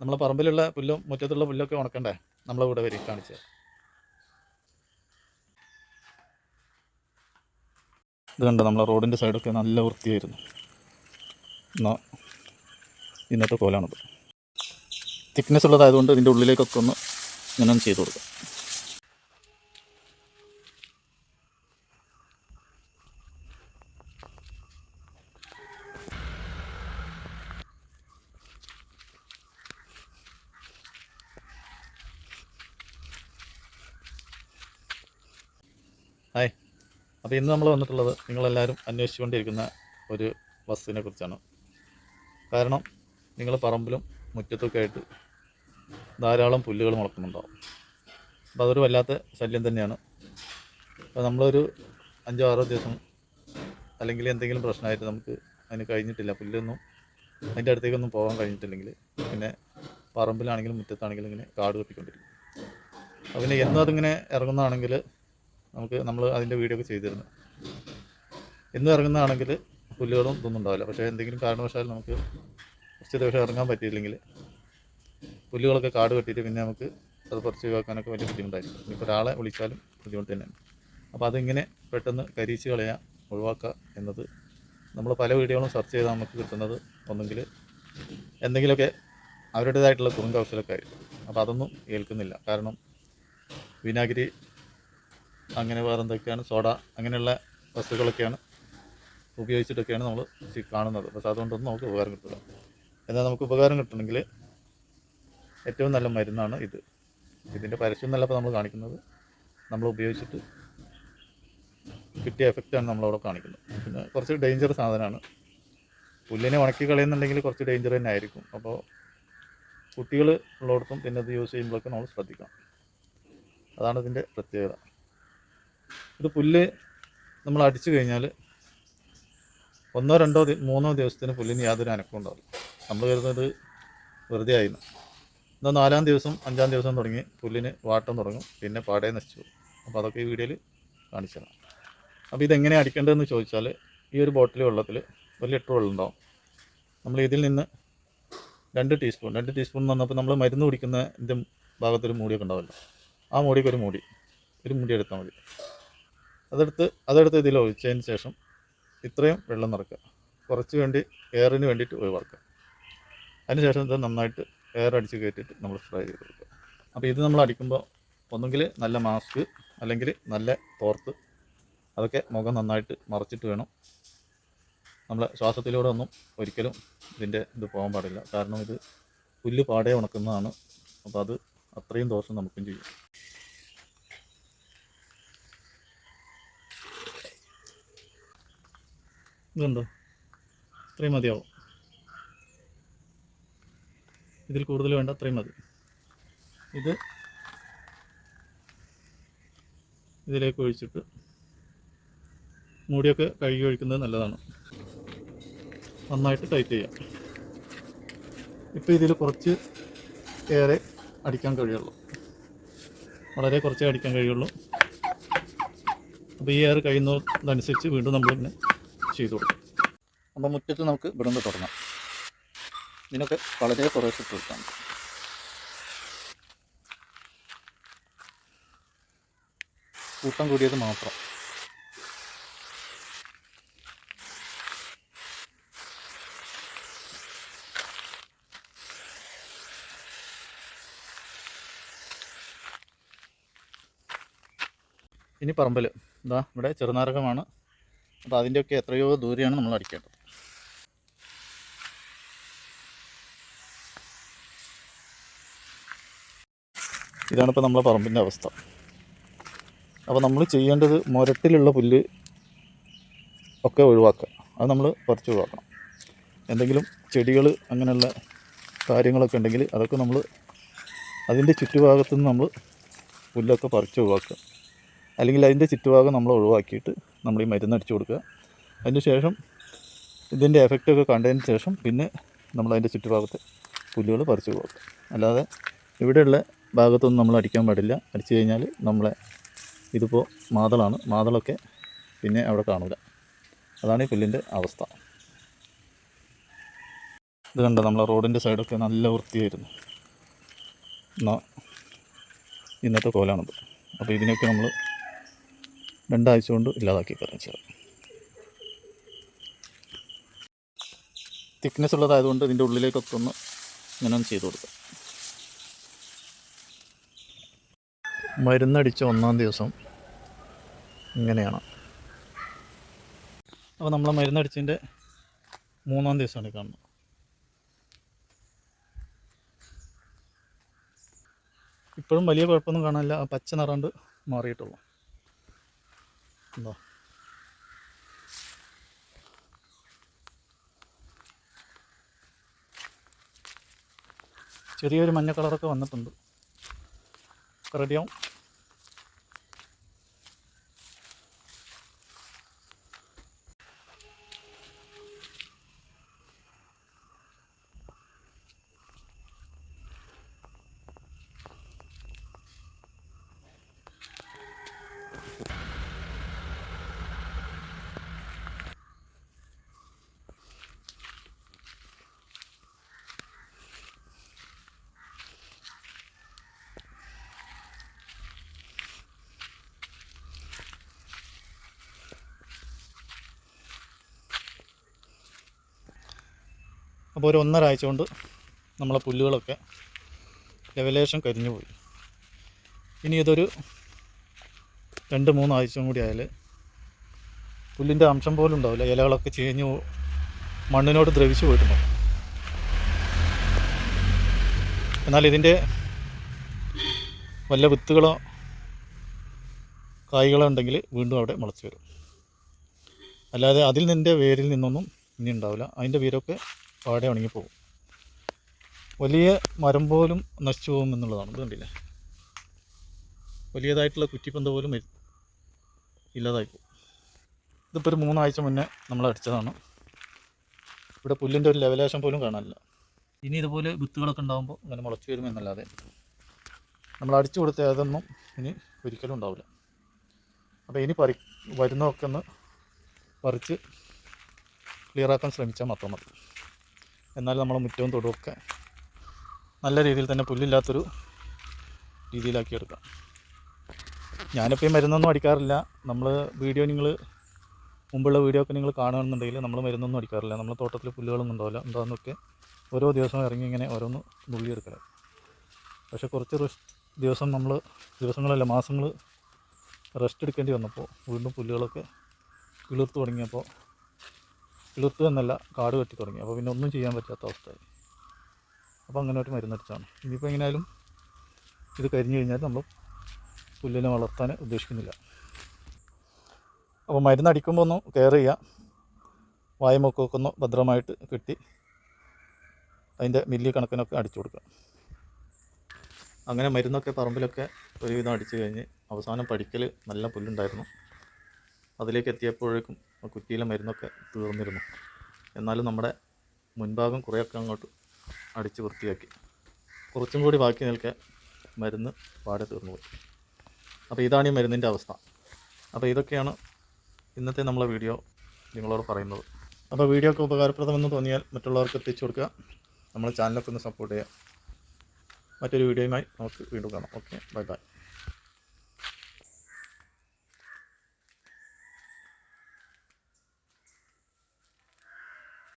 നമ്മളെ പറമ്പിലുള്ള പുല്ലും മുറ്റത്തുള്ള പുല്ലൊക്കെ ഉണക്കണ്ടേ? നമ്മളെ കൂടെ വരി കാണിച്ച്. ഇത് കണ്ടോ? നമ്മളെ റോഡിന്റെ സൈഡൊക്കെ നല്ല വൃത്തിയായിരുന്നു. എന്നാ ഇന്നത്തെ കോലാണിത്. തിക്നെസ് ഉള്ളതായതുകൊണ്ട് ഇതിന്റെ ഉള്ളിലേക്കൊക്കെ ഒന്ന് ചെയ്തു ചെയ്ത് കൊടുക്കാം. ഹായ്. അപ്പോൾ ഇന്ന് നമ്മൾ വന്നിട്ടുള്ളത് നിങ്ങളെല്ലാവരും അന്വേഷിച്ചുകൊണ്ടിരിക്കുന്ന ഒരു വസ്തുവിനെ കുറിച്ചാണ്. കാരണം നിങ്ങൾ പറമ്പിലും മുറ്റത്തൊക്കെ ആയിട്ട് ധാരാളം പുല്ലുകൾ മുളക്കുന്നുണ്ടാവും. അപ്പോൾ അതൊരു വല്ലാത്ത ശല്യം തന്നെയാണ്. അപ്പോൾ നമ്മളൊരു അഞ്ചോ ആറോ ദിവസം അല്ലെങ്കിൽ എന്തെങ്കിലും പ്രശ്നമായിട്ട് നമുക്ക് അതിന് കഴിഞ്ഞിട്ടില്ല. പുല്ലൊന്നും അതിന്റെ അടുത്തേക്കൊന്നും പോകാൻ കഴിഞ്ഞിട്ടില്ലെങ്കിൽ പിന്നെ പറമ്പിലാണെങ്കിലും മുറ്റത്താണെങ്കിലും ഇങ്ങനെ കാട് കെട്ടിക്കൊണ്ടിരിക്കും. അപ്പം പിന്നെ എന്നും അതിങ്ങനെ ഇറങ്ങുന്നതാണെങ്കിൽ നമുക്ക് നമ്മൾ അതിന്റെ വീഡിയോ ഒക്കെ ചെയ്തിരുന്നു. എന്ന് ഇറങ്ങുന്നതാണെങ്കിൽ പുല്ലുകളും ഇതൊന്നും ഉണ്ടാവില്ല. പക്ഷേ എന്തെങ്കിലും കാരണവശാൽ നമുക്ക് കുറച്ച് ദിവസം ഇറങ്ങാൻ പറ്റിയില്ലെങ്കിൽ പുല്ലുകളൊക്കെ കാട് കെട്ടിയിട്ട് പിന്നെ നമുക്ക് അത് പറിച്ച് ഒഴിവാക്കാനൊക്കെ വലിയ ബുദ്ധിമുട്ടായിരിക്കും. ഇപ്പോൾ ഒരാളെ വിളിച്ചാലും ബുദ്ധിമുട്ട് തന്നെയാണ്. അപ്പോൾ അതിങ്ങനെ പെട്ടെന്ന് കരിയിച്ച് കളയാൻ ഒഴിവാക്കുക എന്നത് നമ്മൾ പല വീഡിയോകളും സെർച്ച് ചെയ്താൽ നമുക്ക് കിട്ടുന്നത് ഒന്നെങ്കിൽ എന്തെങ്കിലുമൊക്കെ അവരുടേതായിട്ടുള്ള കുറുങ്കൗശലൊക്കെ ആയിരിക്കും. അപ്പോൾ അതൊന്നും ഏൽക്കുന്നില്ല. കാരണം വിനാഗിരി അങ്ങനെ വേറെ എന്തൊക്കെയാണ് സോഡ അങ്ങനെയുള്ള വസ്തുക്കളൊക്കെയാണ് ഉപയോഗിച്ചിട്ടൊക്കെയാണ് നമ്മൾ കാണുന്നത്. പക്ഷേ അതുകൊണ്ടൊന്നും നമുക്ക് ഉപകാരം കിട്ടില്ല എന്നാൽ നമുക്ക് ഉപകാരം കിട്ടണമെങ്കിൽ ഏറ്റവും നല്ല മരുന്നാണ് ഇത്. ഇതിന്റെ പരസ്യം എന്നല്ല നമ്മൾ കാണിക്കുന്നത്. നമ്മൾ ഉപയോഗിച്ചിട്ട് കിട്ടിയ എഫക്റ്റാണ് നമ്മളവിടെ കാണിക്കുന്നത്. പിന്നെ കുറച്ച് ഡേഞ്ചർ സാധനമാണ്. പുല്ലിനെ ഉണക്കി കളയുന്നുണ്ടെങ്കിൽ കുറച്ച് ഡേഞ്ചർ തന്നെ ആയിരിക്കും. അപ്പോൾ കുട്ടികൾ ഉള്ളിടത്തും പിന്നെ ഇത് യൂസ് ചെയ്യുമ്പോഴൊക്കെ നമ്മൾ ശ്രദ്ധിക്കണം. അതാണ് ഇതിന്റെ പ്രത്യേകത. ഇത് പുല്ല് നമ്മൾ അടിച്ചു കഴിഞ്ഞാൽ ഒന്നോ രണ്ടോ മൂന്നോ ദിവസത്തിന് പുല്ലിന് യാതൊരു അനക്കം ഉണ്ടാവില്ല. നമ്മൾ കരുതുന്നത് വെറുതെ ആയിരുന്നു. എന്നാൽ നാലാം ദിവസം അഞ്ചാം ദിവസം തുടങ്ങി പുല്ലിന് വാട്ടം തുടങ്ങും. പിന്നെ പാടേ നശിച്ചു അപ്പോൾ അതൊക്കെ ഈ വീഡിയോയിൽ കാണിച്ചു തരാം. അപ്പോൾ ഇതെങ്ങനെ അടിക്കേണ്ടതെന്ന് ചോദിച്ചാൽ ഈ ഒരു ബോട്ടിൽ വെള്ളത്തിൽ ഒരു ലിറ്റർ വെള്ളം ഉണ്ടാവും. നമ്മൾ ഇതിൽ നിന്ന് രണ്ട് ടീസ്പൂൺ രണ്ട് ടീസ്പൂൺ എന്ന് പറഞ്ഞപ്പോൾ നമ്മൾ മരുന്ന് കുടിക്കുന്ന ഇതിന്റെ ഭാഗത്തൊരു മൂടിയൊക്കെ ഉണ്ടാവില്ല ആ മൂടിക്കൊരു മൂടി ഒരു മൂടി എടുത്താൽ മതി. അതെടുത്ത് അതെടുത്ത് ഇതിൽ ഒഴിച്ചതിന് ശേഷം ഇത്രയും വെള്ളം നിറക്കുക. കുറച്ച് വേണ്ടി എയറിന് വേണ്ടിയിട്ട് ഒഴിവാക്കുക. അതിനുശേഷം ഇത് നന്നായിട്ട് എയർ അടിച്ച് കയറ്റിയിട്ട് നമ്മൾ ഫ്രൈ ചെയ്ത് കൊടുക്കുക. അപ്പോൾ ഇത് നമ്മൾ അടിക്കുമ്പോൾ ഒന്നുകിൽ നല്ല മാസ്ക് അല്ലെങ്കിൽ നല്ല തോർത്ത് അതൊക്കെ മുഖം നന്നായിട്ട് മറച്ചിട്ട് വേണം. നമ്മൾ ശ്വാസത്തിലൂടെ ഒന്നും ഒരിക്കലും ഇതിന്റെ ഇത് പോകാൻ പാടില്ല. കാരണം ഇത് പുല്ല് പാടേ ഉണക്കുന്നതാണ്. അപ്പോൾ അത് അത്രയും ദോഷം നമുക്കും ചെയ്യും. ഇതുണ്ടോ? ഇത്രയും മതിയാവും. ഇതിൽ കൂടുതൽ വേണ്ട അത്രയും മതി. ഇത് ഇതിലേക്ക് ഒഴിച്ചിട്ട് മൂടിയൊക്കെ കഴുകി ഒഴിക്കുന്നത് നല്ലതാണ്. നന്നായിട്ട് ടൈറ്റ് ചെയ്യാം. ഇപ്പോൾ ഇതിൽ കുറച്ച് ഏറെ അടിക്കാൻ കഴിയുള്ളൂ. വളരെ കുറച്ചേ അടിക്കാൻ കഴിയുള്ളൂ. അപ്പോൾ ഈ എയർ കഴിയുന്നതനുസരിച്ച് വീണ്ടും നമ്മളിങ്ങനെ ചെയ്തു കൊടുക്കും അപ്പോൾ മുറ്റത്ത് നമുക്ക് ഇവിടുന്ന് തുടങ്ങാം. ഇതിനൊക്കെ വളരെ കുറേശ്ശെ കൊടുക്കാം കൂട്ടം കൂടിയത് മാത്രം. ഇനി പറമ്പിൽ ഇതാ ഇവിടെ ചെറുനാരകമാണ്. അപ്പോൾ അതിന്റെയൊക്കെ എത്രയോ ദൂരെയാണ് നമ്മൾ അടിക്കേണ്ടത്. ഇതാണിപ്പോൾ നമ്മളെ പറമ്പിന്റെ അവസ്ഥ. അപ്പോൾ നമ്മൾ ചെയ്യേണ്ടത് മുരട്ടിലുള്ള പുല്ല് ഒക്കെ ഒഴിവാക്കുക. അത് നമ്മൾ പറിച്ച് ഒഴിവാക്കണം. എന്തെങ്കിലും ചെടികൾ അങ്ങനെയുള്ള കാര്യങ്ങളൊക്കെ ഉണ്ടെങ്കിൽ അതൊക്കെ നമ്മൾ അതിന്റെ ചുറ്റുഭാഗത്തു നിന്ന് നമ്മൾ പുല്ലൊക്കെ പറിച്ച് ഒഴിവാക്കുക. അല്ലെങ്കിൽ അതിന്റെ ചുറ്റുഭാഗം നമ്മൾ ഒഴിവാക്കിയിട്ട് നമ്മൾ ഈ മരുന്ന് അടിച്ചു കൊടുക്കുക. അതിന് ശേഷം ഇതിന്റെ എഫക്റ്റ് ഒക്കെ കണ്ടതിന് ശേഷം പിന്നെ നമ്മൾ അതിന്റെ ചുറ്റുഭാഗത്ത് പുല്ലുകൾ പറിച്ചു കൊടുക്കുക അല്ലാതെ ഇവിടെയുള്ള ഭാഗത്തൊന്നും നമ്മൾ അടിക്കാൻ പാടില്ല. അടിച്ചു കഴിഞ്ഞാൽ നമ്മളെ ഇതിപ്പോൾ മാതളാണ്. മാതളൊക്കെ പിന്നെ അവിടെ കാണില്ല അതാണ് ഈ പുല്ലിന്റെ അവസ്ഥ. ഇത് കണ്ട? നമ്മളെ റോഡിന്റെ സൈഡൊക്കെ നല്ല വൃത്തിയായിരുന്നു. എന്നാൽ ഇന്നത്തെ കോലാണിത്. അപ്പോൾ ഇതിനൊക്കെ നമ്മൾ രണ്ടാഴ്ച കൊണ്ട് ഇല്ലാതാക്കി പറഞ്ഞു തിക്നെസ് ഉള്ളതായതുകൊണ്ട് ഇതിന്റെ ഉള്ളിലേക്കൊക്കെ ഒന്ന് ഇങ്ങനെ ഒന്ന് ചെയ്ത് കൊടുക്കാം. മരുന്നടിച്ച ഒന്നാം ദിവസം ഇങ്ങനെയാണ്. അപ്പോൾ നമ്മൾ മരുന്നടിച്ചതിന്റെ മൂന്നാം ദിവസമാണ് കാണുന്നത്. ഇപ്പോഴും വലിയ കുഴപ്പമൊന്നും കാണാനില്ല. ആ പച്ച നിറാണ്ട് മാറിയിട്ടുള്ളൂ. എന്താ ചെറിയൊരു മഞ്ഞ കളറൊക്കെ വന്നിട്ടുണ്ട്. റെഡിയാവും. അപ്പോൾ ഒരു ഒന്നര ആഴ്ച കൊണ്ട് നമ്മളെ പുല്ലുകളൊക്കെ ലെവലേഷൻ കരിഞ്ഞു പോയി. ഇനി ഇതൊരു രണ്ട് മൂന്ന് ആഴ്ചയും കൂടി ആയാൽ പുല്ലിന്റെ അംശം പോലും ഉണ്ടാവില്ല. ഇലകളൊക്കെ ചീഞ്ഞു മണ്ണിനോട് ദ്രവിച്ചു പോയിട്ടുണ്ടാവും. എന്നാൽ ഇതിന്റെ വല്ല വിത്തുകളോ കായ്കളോ ഉണ്ടെങ്കിൽ വീണ്ടും അവിടെ മുളച്ച് വരും. അല്ലാതെ അതിൽ നിന്റെ വേരിൽ നിന്നൊന്നും ഇനി ഉണ്ടാവില്ല. അതിന്റെ വേരൊക്കെ പാടെ ഉണങ്ങിപ്പോകും വലിയ മരം പോലും നശിച്ചു പോകും എന്നുള്ളതാണ്. ഇത് കണ്ടില്ലേ? വലിയതായിട്ടുള്ള കുറ്റിപ്പന്ത പോലും ഇല്ലാതായി പോകും. ഇതിപ്പോൾ ഒരു മൂന്നാഴ്ച മുന്നേ നമ്മൾ അടിച്ചതാണ്. ഇവിടെ പുല്ലിന്റെ ഒരു ലെവലേഷൻ പോലും കാണാനില്ല. ഇനി ഇതുപോലെ വിത്തുകളൊക്കെ ഉണ്ടാകുമ്പോൾ അങ്ങനെ മുളച്ചു വരുമെന്നല്ലാതെ നമ്മൾ അടിച്ചു കൊടുത്ത ഏതൊന്നും ഇനി ഒരിക്കലും ഉണ്ടാവില്ല. അപ്പോൾ ഇനി പറി വരുന്നതൊക്കെ ഒന്ന് പറിച്ച് ക്ലിയറാക്കാൻ ശ്രമിച്ചാൽ മാത്രം മതി. എന്നാൽ നമ്മൾ മുറ്റവും തൊടുമൊക്കെ നല്ല രീതിയിൽ തന്നെ പുല്ലില്ലാത്തൊരു രീതിയിലാക്കി എടുക്കാം. ഞാനിപ്പോൾ ഈ മരുന്നൊന്നും അടിക്കാറില്ല. നമ്മൾ വീഡിയോ നിങ്ങൾ മുമ്പുള്ള വീഡിയോ ഒക്കെ നിങ്ങൾ കാണുകയാണെന്നുണ്ടെങ്കിൽ നമ്മൾ മരുന്നൊന്നും അടിക്കാറില്ല. നമ്മൾ തോട്ടത്തിൽ പുല്ലുകളൊന്നും ഉണ്ടാവില്ല. ഉണ്ടാകുന്നൊക്കെ ഓരോ ദിവസവും ഇറങ്ങി ഇങ്ങനെ ഓരോന്ന് നുള്ളിയെടുക്കണം. പക്ഷേ കുറച്ച് ദിവസം നമ്മൾ ദിവസങ്ങളല്ല മാസങ്ങൾ റെസ്റ്റ് എടുക്കേണ്ടി വന്നപ്പോൾ വീണ്ടും പുല്ലുകളൊക്കെ കിളിർത്ത് തുടങ്ങിയപ്പോൾ കിളിർത്ത് എന്നല്ല കാട് കെട്ടി തുടങ്ങി. അപ്പോൾ പിന്നെ ഒന്നും ചെയ്യാൻ പറ്റാത്ത അവസ്ഥയായി. അപ്പോൾ അങ്ങനെ ഒരു മരുന്നടിച്ചാണ്. ഇനിയിപ്പോൾ എങ്ങനെയാലും ഇത് കരിഞ്ഞു കഴിഞ്ഞാൽ നമ്മൾ പുല്ലിനെ വളർത്താൻ ഉദ്ദേശിക്കുന്നില്ല. അപ്പോൾ മരുന്നടിക്കുമ്പോൾ ഒന്ന് കെയർ ചെയ്യുക വായുമൊക്കെ ഒന്ന് ഭദ്രമായിട്ട് കെട്ടി അതിന്റെ മില്ലി കണക്കിനൊക്കെ അടിച്ചു കൊടുക്കുക അങ്ങനെ മരുന്നൊക്കെ പറമ്പിലൊക്കെ ഒരുവിധം അടിച്ചു കഴിഞ്ഞ് അവസാനം പഠിക്കൽ നല്ല പുല്ലുണ്ടായിരുന്നു. അതിലേക്ക് എത്തിയപ്പോഴേക്കും കുറ്റിയിലെ മരുന്നൊക്കെ തീർന്നിരുന്നു. എന്നാലും നമ്മുടെ മുൻഭാഗം കുറേയൊക്കെ അങ്ങോട്ട് അടിച്ച് വൃത്തിയാക്കി. കുറച്ചും കൂടി ബാക്കി നിൽക്കെ മരുന്ന് പാടെ തീർന്നു പോയി. അപ്പോൾ ഇതാണ് ഈ മരുന്നിന്റെ അവസ്ഥ. അപ്പോൾ ഇതൊക്കെയാണ് ഇന്നത്തെ നമ്മളെ വീഡിയോ നിങ്ങളോട് പറയുന്നത്. അപ്പോൾ വീഡിയോ ഒക്കെ ഉപകാരപ്രദമെന്ന് തോന്നിയാൽ മറ്റുള്ളവർക്ക് എത്തിച്ചു കൊടുക്കുക. നമ്മളെ ചാനലൊക്കെ ഒന്ന് സപ്പോർട്ട് ചെയ്യുക. മറ്റൊരു വീഡിയോയുമായി നമുക്ക് വീണ്ടും കാണാം. Okay bye bye.